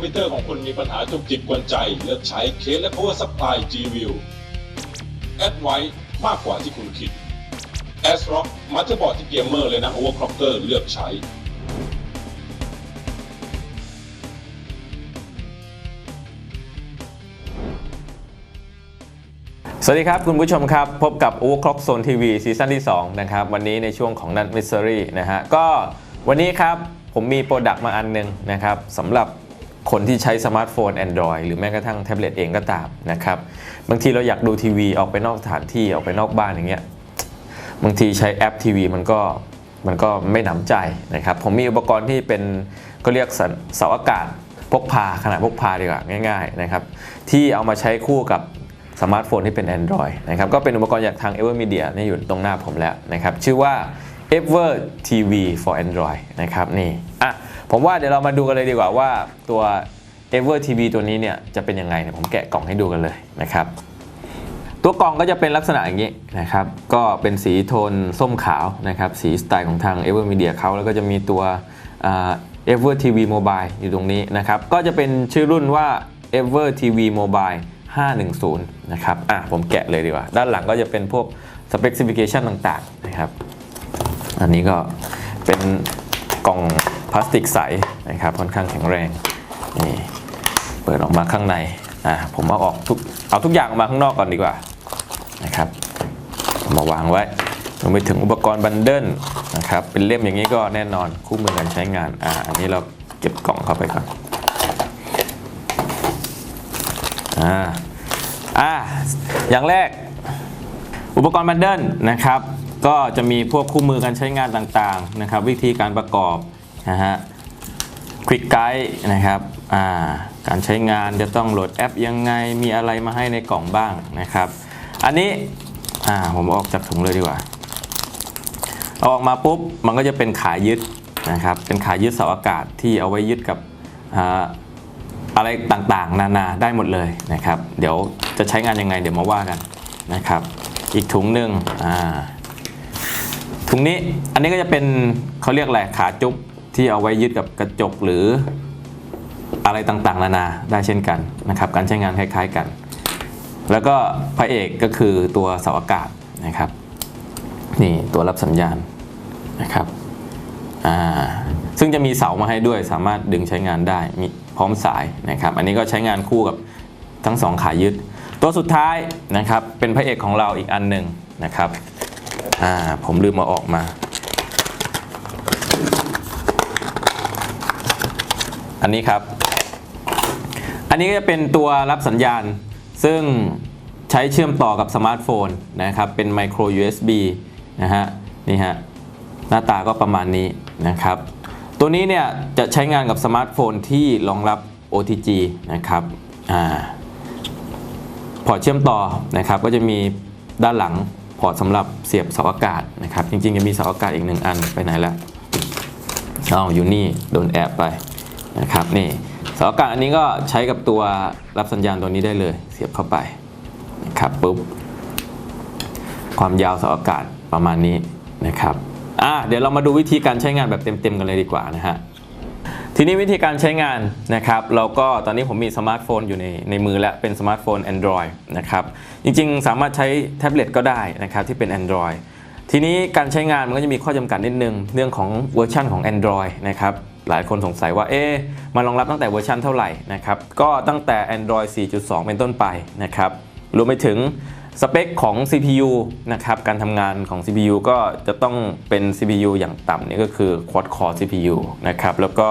มพิวเตอร์ของคุณมีปัญหาจุกจิกกวนใจ เลือกใช้เคสและ Power Supply G-View แอดไว้มากกว่าที่คุณคิด a s r o c k มาเตอร์บอร์ดที่เกมเมอร์เลยนะ Overclocker เลือกใช้สวัสดีครับ คุณผู้ชมครับ พบกับ Overclock Zone TV ซีซั่นที่ 2 นะครับ วันนี้ในช่วงของ n u t Mystery นะฮะ ก็วันนี้ครับ ผมมีโปรดักต์มาอันหนึงนะครับสำหรับ คนที่ใช้สมาร์ทโฟน Android หรือแม้กระทั่งแท็บเล็ตเองก็ตามนะครับ บางทีเราอยากดูทีวีออกไปนอกสถานที่ออกไปนอกบ้านอย่างเงี้ยบางทีใช้แอปทีวีมันก็มันก็ไม่หนำใจนะครับ ผมมีอุปกรณ์ที่เป็นก็เรียกเสาอากาศพกพาขนาดพกพาดีกว่าง่ายๆนะครับที่เอามาใช้คู่กับสมาร์ทโฟนที่เป็น Android นะครับก็เป็นอุปกรณ์จากทาง Evermedia นี่อยู่ตรงหน้าผมแล้วนะครับชื่อว่า Ever TV for Android นะครับนี่อะ ผมว่าเดี๋ยวเรามาดูกันเลยดีกว่าว่าตัว Ever TV ตัวนี้เนี่ยจะเป็นยังไงเนี่ยผมแกะกล่องให้ดูกันเลยนะครับ ตัวกล่องก็จะเป็นลักษณะอย่างนี้นะครับ ก็เป็นสีโทนส้มขาวนะครับ สีสไตล์ของทาง Evermedia เขาแล้วก็จะมีตัวอ่า Ever TV Mobile อยู่ตรงนี้นะครับ ก็จะเป็นชื่อรุ่นว่า Ever TV Mobile 510 นะครับ อะ ผมแกะเลยดีกว่า ด้านหลังก็จะเป็นพวก specification ต่างๆ นะครับ อันนี้ก็เป็นกล่อง พลาสติกใสนะครับค่อนข้างแข็งแรงนี่เปิดออกมาข้างในอ่าผมเอาออกทุกเอาทุกอย่างออกมาข้างนอกก่อนดีกว่านะครับมาวางไว้รวมไปถึงอุปกรณ์บันเดิลนะครับเป็นเล่มอย่างนี้ก็แน่นอนคู่มือการใช้งานอ่าอันนี้เราเก็บกล่องเข้าไปก่อนอ่าอ่าอย่างแรกอุปกรณ์บันเดิลนะครับ ก็จะมีพวกคู่มือการใช้งานต่างๆนะครับ วิธีการประกอบ นะฮะควิกไกด์นะครับาการใช้งานจะต้องโหลดแอปยังไงมีอะไรมาให้ในกล่องบ้างนะครับ อันนี้ผมออกจากถุงเลยดีกว่าเอาออกมาปุ๊บมันก็จะเป็นขายึดนะครับ เป็นขายึดเสาอากาศที่เอาไว้ยึดกับออะไรต่างๆ นานาได้หมดเลยนะครับ เดี๋ยวจะใช้งานยังไงเดี๋ยวมาว่ากันนะครับ อีกถุงหนึ่งถุงนี้อันนี้ก็จะเป็นเขาเรียกอะไรขาจุ๊บ ที่เอาไว้ยึดกับกระจกหรืออะไรต่างๆ นานาได้เช่นกันนะครับ การใช้งานคล้ายๆกัน แล้วก็พระเอกก็คือตัวเสาอากาศนะครับ นี่ตัวรับสัญญาณนะครับอ่าซึ่งจะมีเสามาให้ด้วยสามารถดึงใช้งานได้มีพร้อมสายนะครับ อันนี้ก็ใช้งานคู่กับทั้งสองขายึด ตัวสุดท้ายนะครับเป็นพระเอกของเราอีกอันหนึ่งนะครับอ่าผมลืมมาออกมา อันนี้ครับ อันนี้ก็จะเป็นตัวรับสัญญาณ ซึ่งใช้เชื่อมต่อกับสมาร์ทโฟนนะครับ เป็น micro USB นะฮะ นี่ฮะ หน้าตาก็ประมาณนี้นะครับ ตัวนี้เนี่ยจะใช้งานกับสมาร์ทโฟนที่รองรับ OTG นะครับ อ่า พอร์ตเชื่อมต่อนะครับ ก็จะมีด้านหลังพอร์ตสำหรับเสียบเสาอากาศนะครับ จริงๆจะมีเสาอากาศอีกหนึ่งอันไปไหนแล้วอ้าวอยู่นี่ โดนแอบไป นะครับนี่เสาอากาศอันนี้ก็ใช้กับตัวรับสัญญาณตัวนี้ได้เลย เสียบเข้าไปนะครับปุ๊บความยาวเสาอากาศประมาณนี้นะครับอะเดี๋ยวเรามาดูวิธีการใช้งานแบบเต็มๆกันเลยดีกว่านะฮะทีนี้วิธีการใช้งานนะครับเราก็ตอนนี้ผมมีสมาร์ทโฟนอยู่ในในมือแล้วเป็นสมาร์ทโฟน Android นะครับจริงๆ สามารถใช้แท็บเล็ตก็ได้นะครับที่เป็น Android ทีนี้การใช้งานมันก็จะมีข้อจำกัดนิดนึง เรื่องของเวอร์ชันของ Android นะครับ หลายคนสงสัยว่าเอ๊มันรองรับตั้งแต่เวอร์ชันเท่าไหร่นะครับก็ตั้งแต่ Android 4.2 เป็นต้นไปนะครับรวมไปถึงสเปคของ CPU นะครับการทำงานของ CPU ก็จะต้องเป็น CPU อย่างต่ำนี่ก็คือ Quad Core CPU นะครับแล้วก็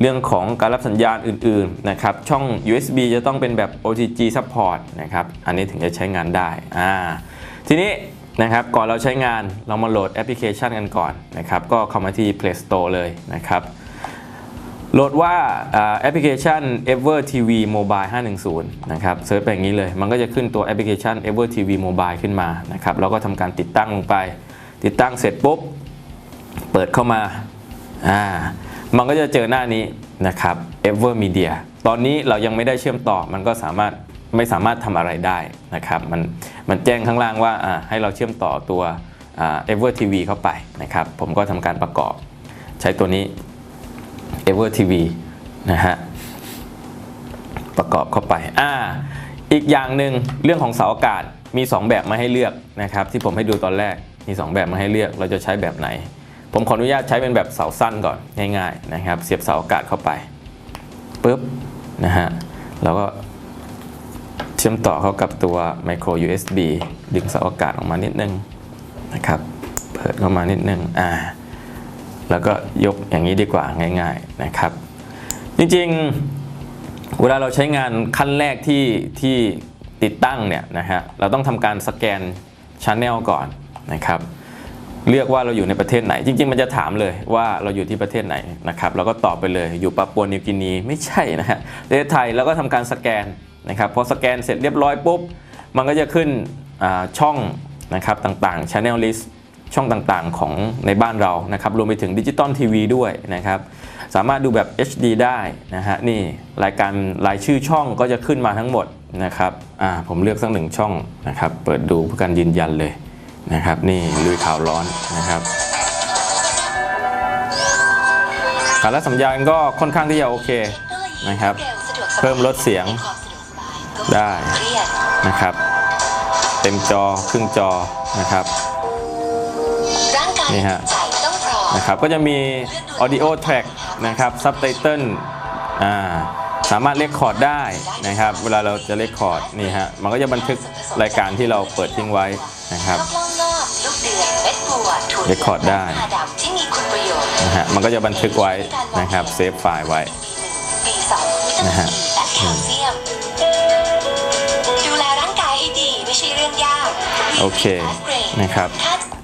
เรื่องของการรับสัญญาณอื่นๆนะครับช่อง USB จะต้องเป็นแบบ OTG support นะครับอันนี้ถึงจะใช้งานได้อ่าทีนี้ นะครับก่อนเราใช้งานเรามาโหลดแอปพลิเคชันกันก่อนนะครับก็เข้ามาที่ Play Store เลยนะครับโหลดว่าแอปพลิเคชัน Ever TV Mobile 510 นะครับเซิร์ชไปอย่างนี้เลย มันก็จะขึ้นตัวแอปพลิเคชัน Ever TV Mobile ขึ้นมานะครับเราก็ทำการติดตั้งลงไป ติดตั้งเสร็จปุ๊บ เปิดเข้ามาอ่ามันก็จะเจอหน้านี้นะครับ Ever Media ตอนนี้เรายังไม่ได้เชื่อมต่อ มันก็สามารถไม่สามารถทำอะไรได้นะครับมัน มันแจ้งข้างล่างว่าให้เราเชื่อมต่อตัวอ่า Ever TV เข้าไปนะครับ ผมก็ทำการประกอบ ใช้ตัวนี้ Ever TV นะฮะประกอบเข้าไปอ่าอีกอย่างหนึ่งเรื่องของเสาอากาศมี 2 แบบมาให้เลือกนะครับ ที่ผมให้ดูตอนแรกมี 2 แบบมาให้เลือกเราจะใช้แบบไหน ผมขออนุญาตใช้เป็นแบบเสาสั้นก่อนง่ายๆนะครับ เสียบเสาอากาศเข้าไปปุ๊บนะฮะเราก็ เชื่อมต่อเข้ากับตัว micro USB ดึงเสาอากาศออกมานิดนึงนะครับ เปิดเข้ามานิดนึงอ่าแล้วก็ยกอย่างนี้ดีกว่าง่าย ๆนะครับ จริงๆ เวลาเราใช้งานขั้นแรกที่ที่ติดตั้งเนี่ยนะฮะเราต้องทำการสแกนช n น e l ก่อนนะครับเลือกว่าเราอยู่ในประเทศไหน จริง ๆ มันจะถามเลยว่าเราอยู่ที่ประเทศไหนนะครับเราก็ตอบไปเลยอยู่ปาปัวนิวกินีไม่ใช่นะฮะประเทศไทยเราก็ทำการสแกน นะครับพอสแกนเสร็จเรียบร้อยปุ๊บ มันก็จะขึ้นช่องนะครับต่างๆ Channel List ช่องต่างๆของในบ้านเรานะครับรวมไปถึงดิจิตอลทีวีด้วยนะครับสามารถดูแบบ HD ได้นะฮะนี่รายการรายชื่อช่องก็จะขึ้นมาทั้งหมดนะครับอ่าผมเลือกสักหนึ่งช่องนะครับเปิดดูเพื่อการยืนยันเลยนะครับนี่ลุยข่าวร้อนนะครับการรับสัญญาณก็ค่อนข้างที่จะโอเคนะครับเพิ่มลดเสียง ได้นะครับ เต็มจอครึ่งจอนะครับร่างกายนี่ฮะใจต้องพร้อมนะครับก็จะมี audio track นะครับ subtitle อ่าสามารถเรคคอร์ดได้นะครับ เวลาเราจะเรคคอร์ดนี่ฮะมันก็จะบันทึกรายการที่เราเปิดทิ้งไว้นะครับข้าวกล้องงอกลูกเดือยเม็ดบัวถั่วเหลือง Record ได้งาดำที่มีคุณประโยชน์นะฮะมันก็จะบันทึกไว้นะครับเซฟไฟล์ไว้บีสองวิตานะมิฮะ โอเคนะครับ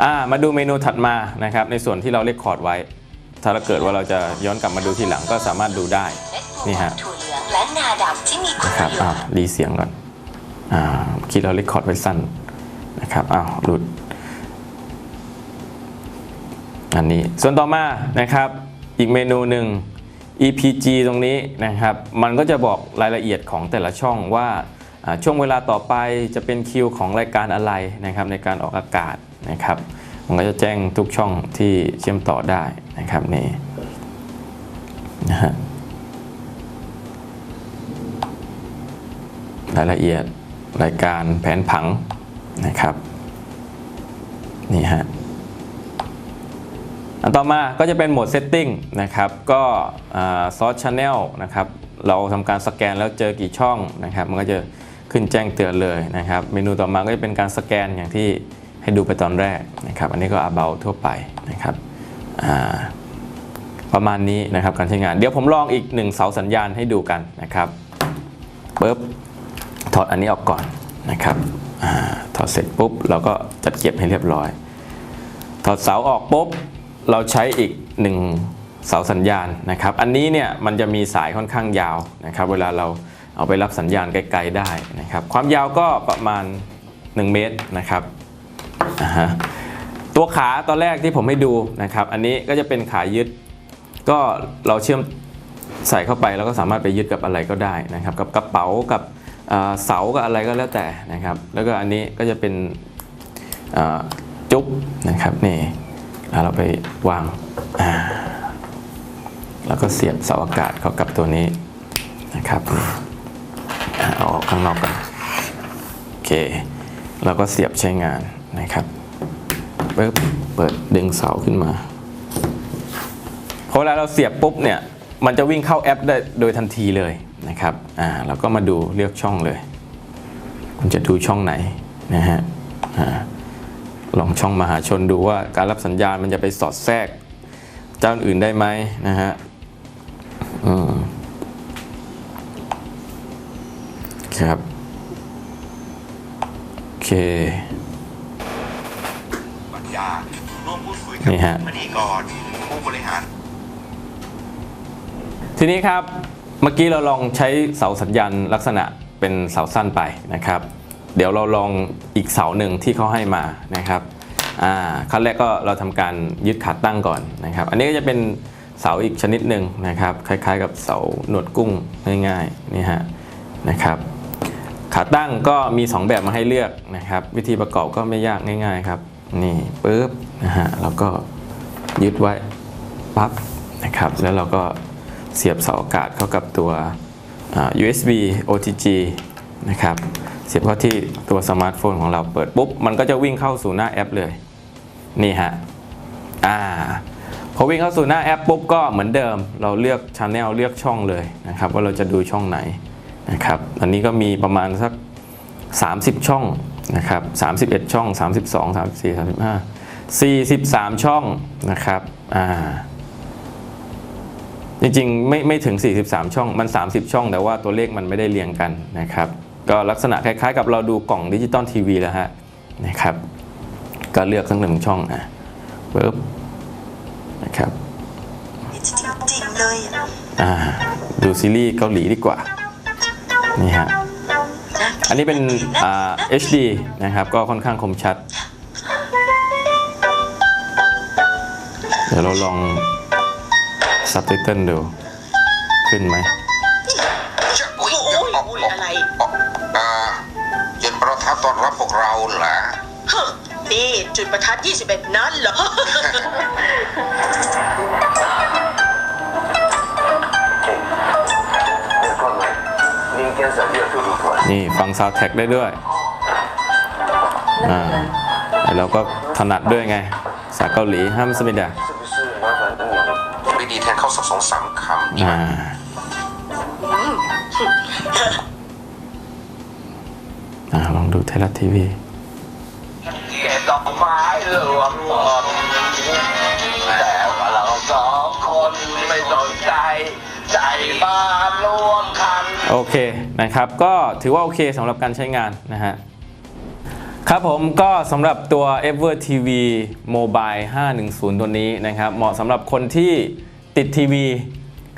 อ่ามาดูเมนูถัดมานะครับในส่วนที่เราเรคคอร์ดไว้ ถ้าเราเกิดว่าเราจะย้อนกลับมาดูทีหลังก็สามารถดูได้นี่ฮะและงาดำที่มีคุณนะครับอ้าวรีเสียงก่อนอ่าคิดเราเรคคอร์ดไว้สั้นนะครับอ้าวหลุดอันนี้ส่วนต่อมานะครับอีกเมนูหนึ่ง EPG ตรงนี้นะครับ มันก็จะบอกรายละเอียดของแต่ละช่องว่า ช่วงเวลาต่อไปจะเป็นคิวของรายการอะไรนะครับในการออกอากาศนะครับมันก็จะแจ้งทุกช่องที่เชื่อมต่อได้นะครับนี่นะฮะรายละเอียดรายการแผนผังนะครับนี่ฮะอันต่อมาก็จะเป็นโหมด Setting นะครับ ก็ซอสช n แนลนะครับ เราทำการสแกนแล้วเจอกี่ช่องนะครับ มันก็จะ ขึ้นแจ้งเตือนเลยนะครับ เมนูต่อมาก็จะเป็นการสแกนอย่างที่ให้ดูไปตอนแรกนะครับ อันนี้ก็ about ทั่วไปนะครับประมาณนี้นะครับการใช้งาน เดี๋ยวผมลองอีกหนึ่งเสาสัญญาณให้ดูกันนะครับปุ๊บถอดอันนี้ออกก่อนนะครับอถอดเสร็จปุ๊บเราก็จัดเก็บให้เรียบร้อย ถอดเสาออกปุ๊บเราใช้อีกหนึ่งเสาสัญญาณนะครับ อันนี้เนี่ยมันจะมีสายค่อนข้างยาวนะครับ เวลาเรา เอาไปรับสัญญาณไกลๆได้นะครับ ความยาวก็ประมาณ 1 เมตรนะครับตัวขาตอนแรกที่ผมให้ดูนะครับ อันนี้ก็จะเป็นขายึด ก็เราเชื่อมใส่เข้าไปแล้วก็สามารถไปยึดกับอะไรก็ได้นะครับ กับกระเป๋ากับเสากับอะไรก็แล้วแต่นะครับ แล้วก็อันนี้ก็จะเป็นจุ๊บนะครับนี่เราไปวางแล้วก็เสียบเสาอากาศเข้ากับตัวนี้นะครับนี่อ่าเอาออก ข้างนอกกันโอเคแล้วก็เสียบใช้งานนะครับปึ๊บเปิดดึงเสาขึ้นมาพอเวลาเราเสียบปุ๊บเนี่ยมันจะวิ่งเข้าแอปได้โดยทันทีเลยนะครับอ่าเราก็มาดูเลือกช่องเลย คุณจะดูช่องไหนนะฮะอ่าลองช่องมหาชนดูว่าการรับสัญญาณมันจะไปสอดแทรก เจ้าอื่นได้ไหมนะฮะอืม ครับ โอเค ปัญญาร่วมพูดคุยกันี่ฮะมณีกรผู้บริหาร ทีนี้ครับ เมื่อกี้เราลองใช้เสาสัญญาณลักษณะเป็นเสาสั้นไปนะครับ เดี๋ยวเราลองอีกเสาหนึ่งที่เขาให้มานะครับอ่าขั้นแรกก็เราทำการยึดขาตั้งก่อนนะครับ อันนี้ก็จะเป็นเสาอีกชนิดหนึ่งนะครับ คล้ายๆ กับเสาหนวดกุ้งง่ายๆนี่ฮะนะครับ ขาตั้งก็มี 2 แบบมาให้เลือกนะครับ วิธีประกอบก็ไม่ยากง่าย ๆ ครับ นี่ปุ๊บนะฮะแล้วก็ยึดไว้ปั๊บนะครับ แล้วเราก็เสียบเสาอากาศเข้ากับตัว USB OTG นะครับเสียบเข้าที่ตัวสมาร์ทโฟนของเราเปิดปุ๊บ มันก็จะวิ่งเข้าสู่หน้าแอปเลย นี่ฮะอ่าพอวิ่งเข้าสู่หน้าแอปปุ๊บก็เหมือนเดิม เราเลือกช anel เลือกช่องเลยนะครับ ว่าเราจะดูช่องไหน นะครับอันนี้ก็มีประมาณสัก 30 ช่องนะครับ31 ช่อง 32 34 35 43 ช่องนะครับอ่าจริงๆไม่ไม่ถึง 43 ช่องมัน 30 ช่อง แต่ว่าตัวเลขมันไม่ได้เรียงกันนะครับ ก็ลักษณะคล้ายๆ กับเราดูกล่องดิจิตอลทีวีแล้วฮะนะครับก็เลือกสักหนึ่งช่องอะปึ๊บนะครับจริงๆเลยอะอ่าดูซีรีส์เกาหลีดีกว่า นี่ฮะ อันนี้เป็นอ่า HD นะครับ ก็ค่อนข้างคมชัด เดี๋ยวเราลองซับไตเติลดู ขึ้นไหมโอ้ยโอ้ยอุ้ยอะไรอ่าจุดประทัดต้อนรับพวกเราเหรอฮึนี่จุดประทัด 21 นั้นเหรอ นี่ฟังซาวด์แท็กได้ด้วยอ่าแล้วเราก็ถนัดด้วยไงภาษาเกาหลีห้ามสมิดาไม่ดีแทนเข้าสักสองสามคำอ่าอ่าลองดูไทยรัฐทีวีเก็บดอกไม้รวมหมดแโอเคนะครับ ก็ถือว่าโอเคสำหรับการใช้งานนะฮะครับผมก็สำหรับตัว Ever TV Mobile 510 ตัวนี้นะครับ เหมาะสำหรับคนที่ติดทีวี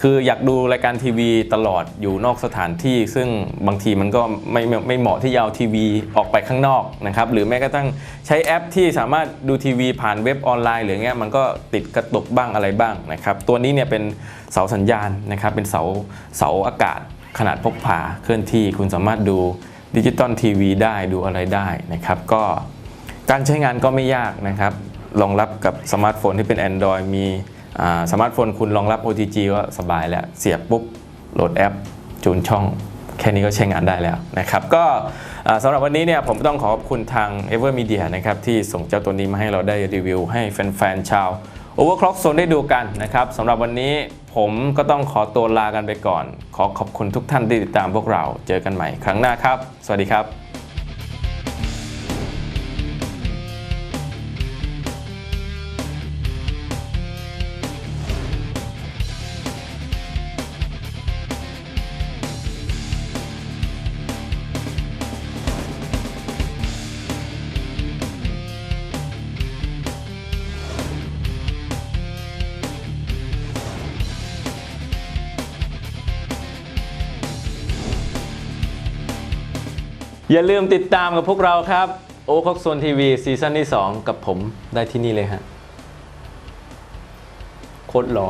คืออยากดูรายการทีวีตลอดอยู่นอกสถานที่ ซึ่งบางทีมันก็ไม่ไม่ไม่เหมาะที่จะเอาทีวีออกไปข้างนอกนะครับ หรือแม้กระทั่งใช้แอปที่สามารถดูทีวีผ่านเว็บออนไลน์หรือเงี้ยมันก็ติดกระตุกบ้างอะไรบ้างนะครับ ตัวนี้เนี่ยเป็นเสาสัญญาณนะครับ เป็นเสาเสาอากาศ ขนาดพกพาเคลื่อนที่คุณสามารถดูดิจิตอลทีวีได้ดูอะไรได้นะครับก็การใช้งานก็ไม่ยากนะครับรองรับกับสมาร์ทโฟนที่เป็น Android มีสมาร์ทโฟนคุณรองรับ OTG ก็สบายแล้ว เสียบปุ๊บโหลดแอป จูนช่อง แค่นี้ก็ใช้งานได้แล้วนะครับ ก็สำหรับวันนี้เนี่ยผมต้องขอขอบคุณทาง Ever Media นะครับที่ส่งเจ้าตัวนี้มาให้เราได้รีวิวให้แฟนๆชาว Overclock Zone ได้ดูกันนะครับสำหรับวันนี้ผมก็ต้องขอตัวลากันไปก่อน ขอขอบคุณทุกท่านที่ติดตามพวกเราเจอกันใหม่ครั้งหน้าครับ สวัสดีครับ อย่าลืมติดตามกับพวกเราครับ โอคอกโซนทีวีซีซั่นที่ 2 กับผมได้ที่นี่เลยฮะโคตรหล่อ